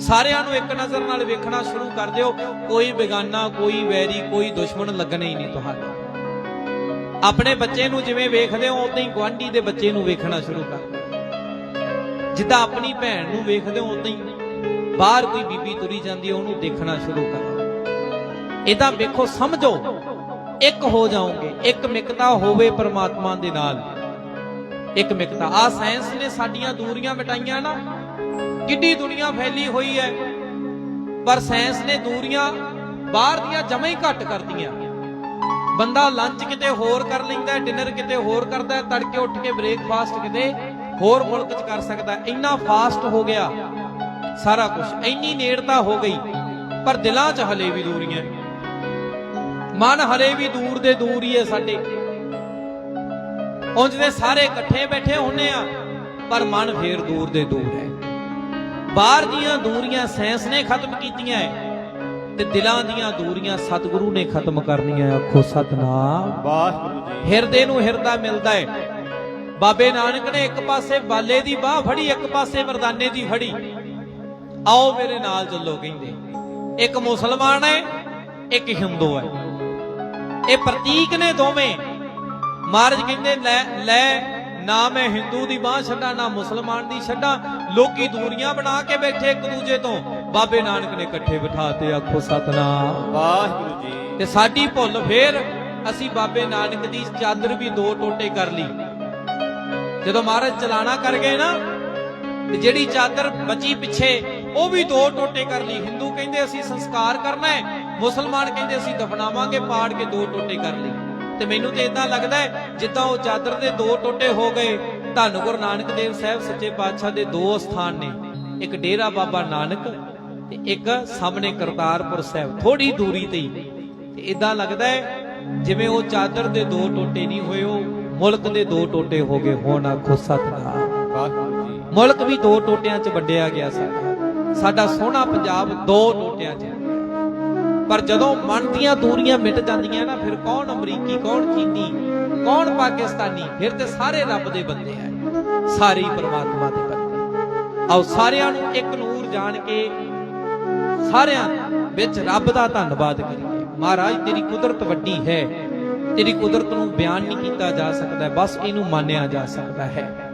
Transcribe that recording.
ਸਾਰਿਆਂ ਨੂੰ ਇੱਕ ਨਜ਼ਰ ਨਾਲ ਵੇਖਣਾ ਸ਼ੁਰੂ ਕਰ ਦਿਓ। ਕੋਈ ਬੇਗਾਨਾ, ਕੋਈ ਵੈਰੀ, ਕੋਈ ਦੁਸ਼ਮਣ ਲੱਗਣਾ ਹੀ ਨਹੀਂ ਤੁਹਾਨੂੰ ਆਪਣੇ ਬੱਚੇ ਨੂੰ ਜਿਵੇਂ ਵੇਖਦੇ ਹੋ, ਉਦਾਂ ਹੀ ਗੁਆਂਢੀ ਦੇ ਬੱਚੇ ਨੂੰ ਵੇਖਣਾ ਸ਼ੁਰੂ ਕਰ ਜਿੱਦਾਂ ਆਪਣੀ ਭੈਣ ਨੂੰ ਵੇਖਦੇ ਹੋ, ਉਦਾਂ ਹੀ ਬਾਹਰ ਕੋਈ ਬੀਬੀ ਤੁਰੀ ਜਾਂਦੀ ਹੈ, ਉਹਨੂੰ ਦੇਖਣਾ ਸ਼ੁਰੂ ਕਰ ਇਹਦਾ ਵੇਖੋ, ਸਮਝੋ, ਇੱਕ ਹੋ ਜਾਓਗੇ, ਇੱਕ ਮਿਕਤਾ ਹੋਵੇ ਪ੍ਰਮਾਤਮਾ ਦੇ ਨਾਲ। ਇੱਕ ਮਿਕਤਾ। ਆ ਸਾਇੰਸ ਨੇ ਸਾਡੀਆਂ ਦੂਰੀਆਂ ਮਿਟਾਈਆਂ ਨਾ ਕਿੱਡੀ ਦੁਨੀਆ ਫੈਲੀ ਹੋਈ ਹੈ। ਪਰ ਸਾਇੰਸ ਨੇ ਦੂਰੀਆਂ ਬਾਹਰ ਦੀਆਂ ਜਮਾਂ ਹੀ ਘੱਟ ਕਰਤੀਆਂ। ਬੰਦਾ ਲੰਚ ਕਿਤੇ ਹੋਰ ਕਰ ਲੈਂਦਾ ਡਿਨਰ ਕਿਤੇ ਹੋਰ ਕਰਦਾ ਤੜਕੇ ਉੱਠ ਕੇ ਬ੍ਰੇਕਫਾਸਟ ਕਿਤੇ ਹੋਰ ਮੁਲਕ 'ਚ ਕਰ ਸਕਦਾ ਇੰਨਾ ਫਾਸਟ ਹੋ ਗਿਆ। ਸਾਰਾ ਕੁਝ ਇੰਨੀ ਨੇੜਤਾ ਹੋ ਗਈ। ਪਰ ਦਿਲਾਂ 'ਚ ਹਲੇ ਵੀ ਦੂਰੀਆਂ ਮਨ ਹਲੇ ਵੀ ਦੂਰ ਦੇ ਦੂਰ ਹੀ ਹੈ ਸਾਡੇ। ਉਂਝ ਦੇ ਸਾਰੇ ਇਕੱਠੇ ਬੈਠੇ ਹੁੰਨੇ ਆ, ਪਰ ਮਨ ਫੇਰ ਦੂਰ ਦੇ ਦੂਰ ਹੈ। ਬਾਹਰ ਦੀਆਂ ਦੂਰੀਆਂ ਸਾਇੰਸ ਨੇ ਖਤਮ ਕੀਤੀਆਂ ਹੈ ਤੇ ਦਿਲਾਂ ਦੀਆਂ ਦੂਰੀਆਂ ਸਤਿਗੁਰੂ ਨੇ ਖਤਮ ਕਰਨੀਆਂ ਆਖੋ ਸਤਨਾਮ। ਵਾਹਿਗੁਰੂ ਜੀ। ਹਿਰਦੇ ਨੂੰ ਹਿਰਦਾ ਮਿਲਦਾ ਹੈ ਬਾਬੇ ਨਾਨਕ ਨੇ ਇੱਕ ਪਾਸੇ ਬਾਲੇ ਦੀ ਬਾਹ ਫੜੀ ਇੱਕ ਪਾਸੇ ਮਰਦਾਨੇ ਦੀ ਫੜੀ। ਆਓ ਮੇਰੇ ਨਾਲ ਚੱਲੋ ਕਹਿੰਦੇ। ਇੱਕ ਮੁਸਲਮਾਨ ਹੈ ਇੱਕ ਹਿੰਦੂ ਹੈ ਇਹ ਪ੍ਰਤੀਕ ਨੇ ਦੋਵੇਂ। ਮਹਾਰਾਜ ਕਹਿੰਦੇ ਲੈ ਲੈ ਨਾ ਮੈਂ ਹਿੰਦੂ ਦੀ ਬਾਹ ਛੱਡਾਂ ਨਾ ਮੁਸਲਮਾਨ ਦੀ ਛੱਡਾਂ। ਲੋਕੀ ਦੂਰੀਆਂ ਬਣਾ ਕੇ ਬੈਠੇ ਇੱਕ ਦੂਜੇ ਤੋਂ। ਬਾਬੇ ਨਾਨਕ ਨੇ ਇਕੱਠੇ ਬਿਠਾਤੇ ਆਖੋ ਸਤਨਾਮ। ਵਾਹਿਗੁਰੂ ਜੀ। ਤੇ ਸਾਡੀ ਭੁੱਲ ਫੇਰ ਅਸੀਂ ਬਾਬੇ ਨਾਨਕ ਦੀ ਚਾਦਰ ਵੀ ਦੋ ਟੋਟੇ ਕਰ ਲਈ। ਜਦੋਂ ਮਹਾਰਾਜ ਚਲਾਣਾ ਕਰ ਗਏ ਨਾ ਤੇ ਜਿਹੜੀ ਚਾਦਰ ਬਚੀ ਪਿੱਛੇ ਉਹ ਵੀ ਦੋ ਟੋਟੇ ਕਰ ਲਈ। ਹਿੰਦੂ ਕਹਿੰਦੇ ਅਸੀਂ ਸੰਸਕਾਰ ਕਰਨਾ ਹੈ ਮੁਸਲਮਾਨ ਕਹਿੰਦੇ ਅਸੀਂ ਦਫਨਾਵਾਂਗੇ ਪਾੜ ਕੇ ਦੋ ਟੋਟੇ ਕਰ ਲਈ। ਤੇ ਮੈਨੂੰ ਤੇ ਇਦਾਂ ਲੱਗਦਾ ਹੈ ਜਿੱਦਾਂ ਉਹ ਚਾਦਰ ਦੇ ਦੋ ਟੋਟੇ ਹੋ ਗਏ। ਧੰਨ ਗੁਰੂ ਨਾਨਕ ਦੇਵ ਸਾਹਿਬ ਸੱਚੇ ਪਾਤਸ਼ਾਹ ਦੇ ਦੋ ਸਥਾਨ ਨੇ। ਇੱਕ ਡੇਰਾ ਬਾਬਾ ਨਾਨਕ ਤੇ ਇੱਕ ਸਾਹਮਣੇ ਕਰਤਾਰਪੁਰ ਸਾਹਿਬ ਥੋੜੀ ਦੂਰੀ ਤੇ ਹੀ। ਤੇ ਇਦਾਂ ਲੱਗਦਾ ਹੈ ਜਿਵੇਂ ਉਹ ਚਾਦਰ ਦੇ ਦੋ ਟੋਟੇ ਨਹੀਂ ਹੋਏ ਉਹ ਮੁਲਕ ਦੇ ਦੋ ਟੋਟੇ ਹੋ ਗਏ ਹੋਣ ਆਖੋ ਸਤਨਾਮ। ਮੁਲਕ ਵੀ ਦੋ ਟੋਟਿਆਂ 'ਚ ਵੰਡਿਆ ਗਿਆ ਸਾਡਾ। ਸਾਡਾ ਸੋਹਣਾ ਪੰਜਾਬ ਦੋ ਟੋਟਿਆਂ 'ਚ ਹੈ। ਪਰ ਜਦੋਂ ਮਨ ਦੀਆਂ ਦੂਰੀਆਂ ਮਿਟ ਜਾਂਦੀਆਂ ਨਾ, ਫਿਰ ਕੌਣ ਅਮਰੀਕੀ, ਕੌਣ ਚੀਨੀ, ਕੌਣ ਪਾਕਿਸਤਾਨੀ? ਫਿਰ ਤੇ ਸਾਰੇ ਰੱਬ ਦੇ ਬੰਦੇ ਆ। ਸਾਰੇ ਹੀ ਪ੍ਰਮਾਤਮਾ ਦੇ ਬੰਦੇ। ਆਓ ਸਾਰਿਆਂ ਨੂੰ ਇੱਕ ਨੂਰ ਜਾਣ ਕੇ ਸਾਰਿਆਂ ਵਿੱਚ ਰੱਬ ਦਾ ਧੰਨਵਾਦ ਕਰੀਏ। ਮਹਾਰਾਜ, ਤੇਰੀ ਕੁਦਰਤ ਵੱਡੀ ਹੈ। ਤੇਰੀ ਕੁਦਰਤ ਨੂੰ ਬਿਆਨ ਨਹੀਂ ਕੀਤਾ ਜਾ ਸਕਦਾ, ਬਸ ਇਹਨੂੰ ਮੰਨਿਆ ਜਾ ਸਕਦਾ ਹੈ।